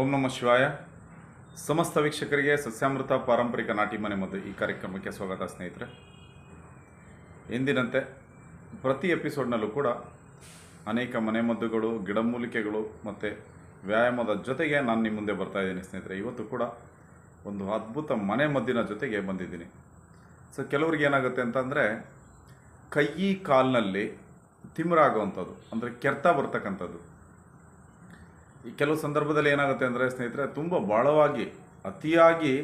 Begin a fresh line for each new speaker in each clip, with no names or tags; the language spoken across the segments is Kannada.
ಓಂ ನಮ ಶಿವಾಯ. ಸಮಸ್ತ ವೀಕ್ಷಕರಿಗೆ ಸಸ್ಯಾಮೃತ ಪಾರಂಪರಿಕ ನಾಟಿ ಮನೆ ಮದ್ದು ಈ ಕಾರ್ಯಕ್ರಮಕ್ಕೆ ಸ್ವಾಗತ ಸ್ನೇಹಿತರೆ. ಎಂದಿನಂತೆ ಪ್ರತಿ ಎಪಿಸೋಡ್ನಲ್ಲೂ ಕೂಡ ಅನೇಕ ಮನೆಮದ್ದುಗಳು ಗಿಡಮೂಲಿಕೆಗಳು ಮತ್ತು ವ್ಯಾಯಾಮದ ಜೊತೆಗೆ ನಾನು ನಿಮ್ಮ ಮುಂದೆ ಬರ್ತಾ ಇದ್ದೀನಿ ಸ್ನೇಹಿತರೆ. ಇವತ್ತು ಕೂಡ ಒಂದು ಅದ್ಭುತ ಮನೆ ಮದ್ದಿನ ಜೊತೆಗೆ ಬಂದಿದ್ದೀನಿ. ಸೊ, ಕೆಲವ್ರಿಗೆ ಏನಾಗುತ್ತೆ ಅಂತಂದರೆ ಕೈ, ಕಾಲಿನಲ್ಲಿ ತಿಮ್ರಾಗುವಂಥದ್ದು, ಅಂದರೆ ಕೆರೆತ ಬರ್ತಕ್ಕಂಥದ್ದು. ಕೆಲವು ಸಂದರ್ಭದಲ್ಲಿ ಏನಾಗುತ್ತೆ ಅಂದರೆ, ಸ್ನೇಹಿತರೆ, ತುಂಬ ಬಾಳವಾಗಿ ಅತಿಯಾಗಿ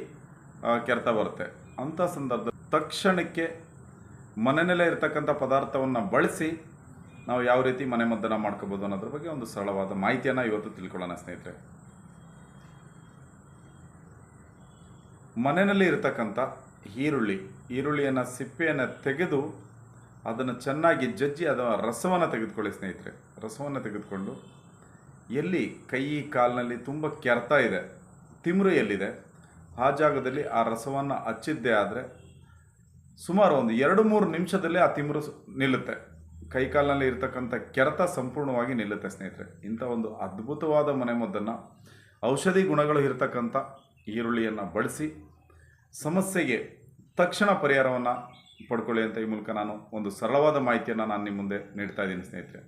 ಕೆರೆತ ಬರುತ್ತೆ. ಅಂಥ ಸಂದರ್ಭ ತಕ್ಷಣಕ್ಕೆ ಮನೆಯಲ್ಲೇ ಇರತಕ್ಕಂಥ ಪದಾರ್ಥವನ್ನು ಬಳಸಿ ನಾವು ಯಾವ ರೀತಿ ಮನೆ ಮದ್ದನ್ನು ಮಾಡ್ಕೋಬೋದು ಅನ್ನೋದ್ರ ಬಗ್ಗೆ ಒಂದು ಸರಳವಾದ ಮಾಹಿತಿಯನ್ನು ಇವತ್ತು ತಿಳ್ಕೊಳ್ಳೋಣ, ಸ್ನೇಹಿತರೆ. ಮನೆಯಲ್ಲಿ ಇರತಕ್ಕಂಥ ಈರುಳ್ಳಿ, ಈರುಳ್ಳಿಯನ್ನು ಸಿಪ್ಪೆಯನ್ನು ತೆಗೆದು ಅದನ್ನು ಚೆನ್ನಾಗಿ ಜಜ್ಜಿ ಅದರ ರಸವನ್ನು ತೆಗೆದುಕೊಳ್ಳಿ, ಸ್ನೇಹಿತರೆ. ರಸವನ್ನು ತೆಗೆದುಕೊಂಡು ಎಲ್ಲಿ ಕೈ ಕಾಲಿನಲ್ಲಿ ತುಂಬ ಕೆರೆತ ಇದೆ, ತಿಮ್ರು ಎಲ್ಲಿದೆ? ಆ ಜಾಗದಲ್ಲಿ ಆ ರಸವನ್ನು ಹಚ್ಚಿದ್ದೇ ಆದರೆ ಸುಮಾರು ಒಂದು ಎರಡು ಮೂರು ನಿಮಿಷದಲ್ಲೇ ಆ ತಿಮ್ರು ನಿಲ್ಲುತ್ತೆ. ಕೈ ಇರತಕ್ಕಂಥ ಇರ್ತಕ್ಕಂಥ ಕೆರೆತ ಸಂಪೂರ್ಣವಾಗಿ ನಿಲ್ಲುತ್ತೆ ಸ್ನೇಹಿತರೆ. ಇಂಥ ಒಂದು ಅದ್ಭುತವಾದ ಮನೆಮದ್ದನ್ನು ಔಷಧಿ ಗುಣಗಳು ಇರತಕ್ಕಂಥ ಈರುಳ್ಳಿಯನ್ನು ಬಳಸಿ, ಸಮಸ್ಯೆಗೆ ತಕ್ಷಣ ಪರಿಹಾರವನ್ನು ಪಡ್ಕೊಳ್ಳಿ ಅಂತ ಈ ಮೂಲಕ ನಾನು ಒಂದು ಸರಳವಾದ ಮಾಹಿತಿಯನ್ನು ನಾನು ನಿಮ್ಮ ಮುಂದೆ ನೀಡ್ತಾ ಇದ್ದೀನಿ ಸ್ನೇಹಿತರೆ.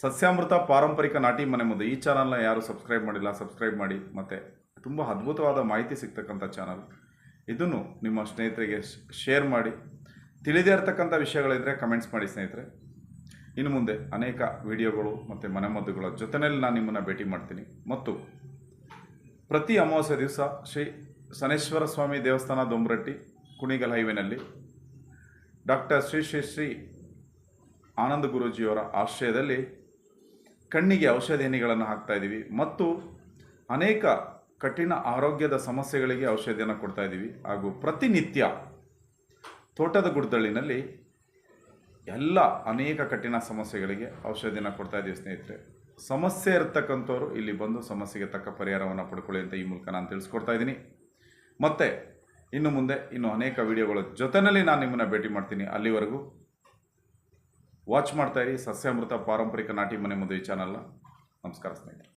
ಸಸ್ಯಾಮೃತ ಪಾರಂಪರಿಕ ನಾಟಿ ಮನೆ ಮುಂದೆ ಈ ಚಾನಲ್ನ ಯಾರು ಸಬ್ಸ್ಕ್ರೈಬ್ ಮಾಡಿಲ್ಲ, ಸಬ್ಸ್ಕ್ರೈಬ್ ಮಾಡಿ. ಮತ್ತು ತುಂಬ ಅದ್ಭುತವಾದ ಮಾಹಿತಿ ಸಿಗ್ತಕ್ಕಂಥ ಚಾನಲ್. ಇದನ್ನು ನಿಮ್ಮ ಸ್ನೇಹಿತರಿಗೆ ಶೇರ್ ಮಾಡಿ. ತಿಳಿದೇ ಇರತಕ್ಕಂಥ ವಿಷಯಗಳಿದ್ದರೆ ಕಮೆಂಟ್ಸ್ ಮಾಡಿ ಸ್ನೇಹಿತರೆ. ಇನ್ನು ಮುಂದೆ ಅನೇಕ ವಿಡಿಯೋಗಳು ಮತ್ತು ಮನೆಮದ್ದುಗಳ ಜೊತೆಯಲ್ಲಿ ನಾನು ನಿಮ್ಮನ್ನು ಭೇಟಿ ಮಾಡ್ತೀನಿ. ಮತ್ತು ಪ್ರತಿ ಅಮಾವಾಸ್ಯ ದಿವಸ ಶ್ರೀ ಸನೇಶ್ವರ ಸ್ವಾಮಿ ದೇವಸ್ಥಾನ ದೊಂಬರಟ್ಟಿ, ಕುಣಿಗಲ್ ಹೈವೇನಲ್ಲಿ ಡಾಕ್ಟರ್ ಶ್ರೀ ಶ್ರೀ ಶ್ರೀ ಆನಂದ ಗುರೂಜಿಯವರ ಆಶ್ರಯದಲ್ಲಿ ಕಣ್ಣಿಗೆ ಔಷಧಿಗಳನ್ನು ಹಾಕ್ತಾ ಇದ್ದೀವಿ. ಮತ್ತು ಅನೇಕ ಕಠಿಣ ಆರೋಗ್ಯದ ಸಮಸ್ಯೆಗಳಿಗೆ ಔಷಧಿಯನ್ನು ಕೊಡ್ತಾ ಇದ್ದೀವಿ. ಹಾಗೂ ಪ್ರತಿನಿತ್ಯ ತೋಟದ ಗುಡ್ದಳ್ಳಿನಲ್ಲಿ ಎಲ್ಲ ಅನೇಕ ಕಠಿಣ ಸಮಸ್ಯೆಗಳಿಗೆ ಔಷಧಿಯನ್ನು ಕೊಡ್ತಾ ಇದ್ದೀವಿ ಸ್ನೇಹಿತರೆ. ಸಮಸ್ಯೆ ಇರತಕ್ಕಂಥವ್ರು ಇಲ್ಲಿ ಬಂದು ಸಮಸ್ಯೆಗೆ ತಕ್ಕ ಪರಿಹಾರವನ್ನು ಪಡ್ಕೊಳ್ಳಿ ಅಂತ ಈ ಮೂಲಕ ನಾನು ತಿಳಿಸ್ಕೊಡ್ತಾ ಇದ್ದೀನಿ. ಮತ್ತು ಇನ್ನು ಮುಂದೆ ಇನ್ನು ಅನೇಕ ವಿಡಿಯೋಗಳ ಜೊತೆಯಲ್ಲಿ ನಾನು ನಿಮ್ಮನ್ನು ಭೇಟಿ ಮಾಡ್ತೀನಿ. ಅಲ್ಲಿವರೆಗೂ ವಾಚ್ ಮಾಡ್ತಾ ಇರಿ. ಸಸ್ಯಾಮೃತ ಪಾರಂಪರಿಕ ನಾಟಿ ಮನೆ ಮದುವೆ ಚಾನಲ್ನ ನಮಸ್ಕಾರ ಸ್ನೇಹಿತರೆ.